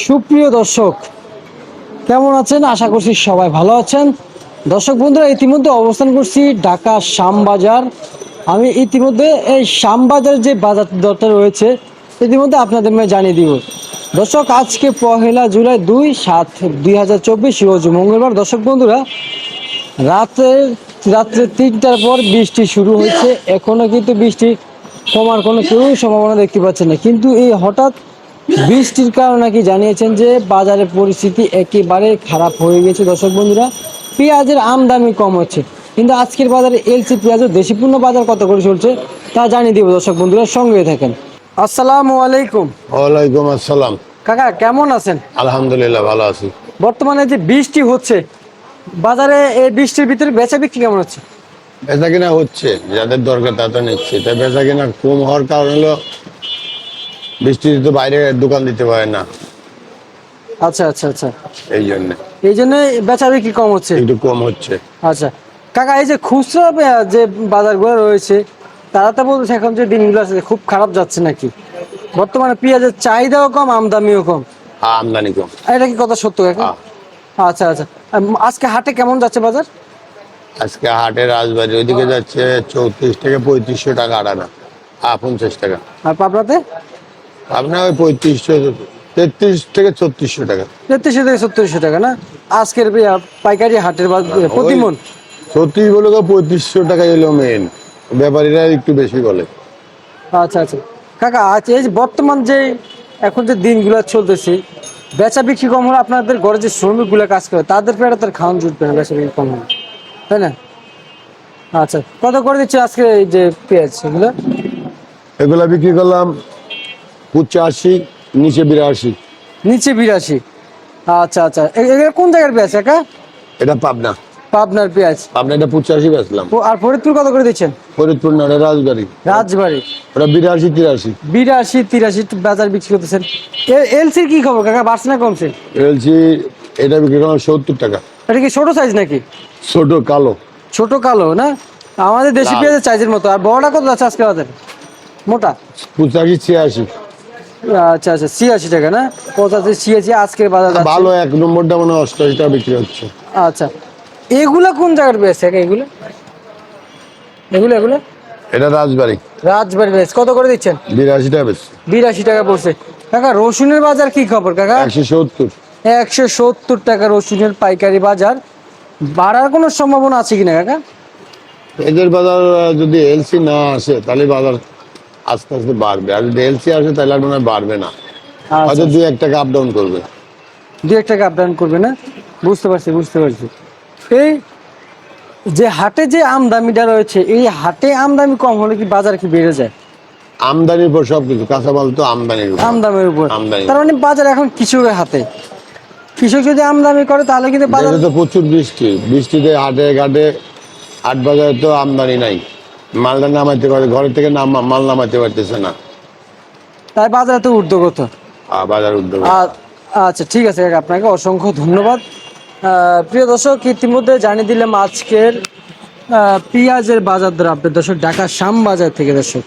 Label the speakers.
Speaker 1: সুপ্রিয় দর্শক, কেমন আছেন? আশা করছি সবাই ভালো আছেন। দর্শক বন্ধুরা, ইতিমধ্যে অবস্থান করছি ঢাকা শ্যামবাজার। আমি ইতিমধ্যে এই শ্যামবাজার যে বাজার দরটা রয়েছে, ইতিমধ্যে আপনাদের আমি জানিয়ে দিব। দর্শক, আজকে পহেলা জুলাই দুই সাত দুই হাজার চব্বিশ, রোজ মঙ্গলবার। দর্শক বন্ধুরা, রাতে, রাত্রে তিনটার পর বৃষ্টি শুরু হয়েছে। এখনও কিন্তু বৃষ্টি কমার কোনো কেউই সম্ভাবনা দেখতে পাচ্ছে না। কিন্তু এই হঠাৎ বৃষ্টির কারণে কি জানিয়েছেন যে বাজারের পরিস্থিতি একেবারে খারাপ হয়ে গেছে। দর্শক বন্ধুরা পেঁয়াজের আমদানি কম হচ্ছে। কিন্তু আজকের বাজারে এলসি পেঁয়াজের দেশিপূর্ণ বাজার কত করে চলছে তা জানিয়ে দিব দর্শক বন্ধুরা সঙ্গে থাকেন। আসসালামু আলাইকুম।
Speaker 2: ওয়ালাইকুম আসসালাম।
Speaker 1: কাকা কেমন আছেন?
Speaker 2: আলহামদুলিল্লাহ ভালো আছি।
Speaker 1: বর্তমানে যে বৃষ্টি হচ্ছে বাজারে এই বৃষ্টির ভিতরে বেচা বিক্রি কেমন হচ্ছে?
Speaker 2: বেচা কিনা হচ্ছে যাদের দরকার তা তো নিচ্ছে। তাই বেচা কিনা কম হওয়ার কারণ হলো বৃষ্টিতে তো বাইরে দোকান দিতে পারে না।
Speaker 1: আচ্ছা আচ্ছা আচ্ছা।
Speaker 2: এই জন্য।
Speaker 1: এই জন্য বেচা বিক্রি কম হচ্ছে?
Speaker 2: একটু কম হচ্ছে।
Speaker 1: আচ্ছা। কাকা এই যে খুচরা যে বাজারগুলো রয়েছে তারা তো বলছে এখন যে দিনগুলো আছে খুব খারাপ যাচ্ছে নাকি? বর্তমানে পেঁয়াজের চাহিদাও কম আমদানিও কম।
Speaker 2: হ্যাঁ, আমদানি কম।
Speaker 1: এটা কি কথা সত্য কাকা?
Speaker 2: হ্যাঁ।
Speaker 1: আচ্ছা আচ্ছা। আজকে হাটে কেমন যাচ্ছে বাজার?
Speaker 2: আজকে হাটের রাজবাড়ি ওইদিকে যাচ্ছে চৌত্রিশ থেকে পঁয়ত্রিশশো টাকা আটানা হ্যাঁ পঞ্চাশ টাকা।
Speaker 1: আর পাবনাতে?
Speaker 2: আপনার ওই পঁয়ত্রিশশো তেত্রিশ থেকে ছত্রিশশো টাকা।
Speaker 1: তেত্রিশশো থেকে সত্তরশো টাকা না? আজকের পাইকারি হাটের বাজার প্রতি মন
Speaker 2: ছত্রিশ বলে তো পঁয়ত্রিশশো টাকা এলো মেন ব্যাপারীরা একটু বেশি বলে।
Speaker 1: আচ্ছা আচ্ছা। কাকা আচ্ছা এই যে বর্তমান যে এখন যে দিনগুলো চলতেছে বেচা বিক্রি কম হলে আপনাদের ঘরে যে শ্রমিকগুলো কাজ করে তাদের পেটে তার খাওয়ান জুটবে না বেচা বিক্রি কম হলে। তাই না? আচ্ছা কত করে দিচ্ছে আজকে এই যে পেঁয়াজ? এগুলো?
Speaker 2: এগুলা বিক্রি করলাম পঁচাশি নিচে বিরাশি।
Speaker 1: নিচে বিরাশি। আচ্ছা আচ্ছা। কোন জায়গার পেঁয়াজ কাকা
Speaker 2: এটা পাবনা।
Speaker 1: পাবনার পেঁয়াজ
Speaker 2: পাবনা এটা পঁচাশি বেচলাম।
Speaker 1: ও, আর ফরিদপুর কত করে দিচ্ছেন?
Speaker 2: ফরিদপুর না এটা রাজবাড়ি।
Speaker 1: রাজবাড়ি।
Speaker 2: ওটা বিরাশি তিরাশি।
Speaker 1: বিরাশি তিরাশি বাজার বিক্রি করতেছেন। এলসির কি খবর কাকা? বাড়ছে না কমছে?
Speaker 2: বলছি এটা বিক্রি করলাম সত্তর টাকা।
Speaker 1: এটা কি ছোট সাইজ নাকি?
Speaker 2: ছোট কালো।
Speaker 1: ছোট কালো না? আমাদের দেশি পেঁয়াজের সাইজের মতো। আর বড়টা কত আছে আজকে বাজারে? মোটা?
Speaker 2: পঁচাশি ছিয়াশি।
Speaker 1: আচ্ছা আচ্ছা ছিয়াশি টাকা না? পঁচাশি ছিয়াশি আজকের বাজার
Speaker 2: ভালো এক নম্বরটা মানে অষ্টআশি টাকা বিক্রি হচ্ছে।
Speaker 1: আচ্ছা এগুলা কোন জায়গার কাকা এগুলো? এগুলো এগুলো?
Speaker 2: এটা রাজবাড়ি।
Speaker 1: রাজবাড়ি পেঁয়াজ কত করে দিচ্ছেন?
Speaker 2: বিরাশি টাকা বেশি।
Speaker 1: বিরাশি টাকা পড়ছে। কাকা রসুনের বাজার কি খবর কাকা?
Speaker 2: একশো সত্তর।
Speaker 1: একশো সত্তর টাকা রসুনের পাইকারি বাজার। বাড়ার কোনো সম্ভাবনা আছে কিনা কাকা?
Speaker 2: এদের বাজার যদি এলসি না আসে তাহলে বাজার আস্তে আস্তে বাড়বে। আর যদি এলসি আসে তাহলে আর মনে হয় বাড়বে না।
Speaker 1: আচ্ছা
Speaker 2: হয়তো দুই এক টাকা আপ ডাউন করবে।
Speaker 1: দু এক টাকা আপডাউন করবে না? বুঝতে পারছি বুঝতে পারছি। এই যে হাটে যে আমদামিটা রয়েছে এই হাটে আমদামি কম হলে কি বাজার কি বেড়ে যায়?
Speaker 2: আমদানির উপর সবকিছু কাঁচামাল তো আমদানির উপর।
Speaker 1: আমদামির উপর।
Speaker 2: আমদানি।
Speaker 1: তার মানে বাজার এখন কৃষকের হাতে। কৃষক যদি আমদানি করে তাহলে কিন্তু বাজার
Speaker 2: তো প্রচুর বৃষ্টি। বৃষ্টিতে হাটে ঘাটে হাট বাজারে তো আমদানি নাই। মালটা নামাইতে পারে ঘরের থেকে নাম মাল নামাইতে পারতেছে না।
Speaker 1: তাই বাজার তো
Speaker 2: আহ, বাজার উদ্যোগ
Speaker 1: আচ্ছা ঠিক আছে আপনাকে অসংখ্য ধন্যবাদ। প্রিয় দর্শক ইতিমধ্যে জানিয়ে দিলাম আজকের পেঁয়াজের বাজার দর আপনি দর্শক ঢাকা শ্যাম বাজার থেকে দর্শক।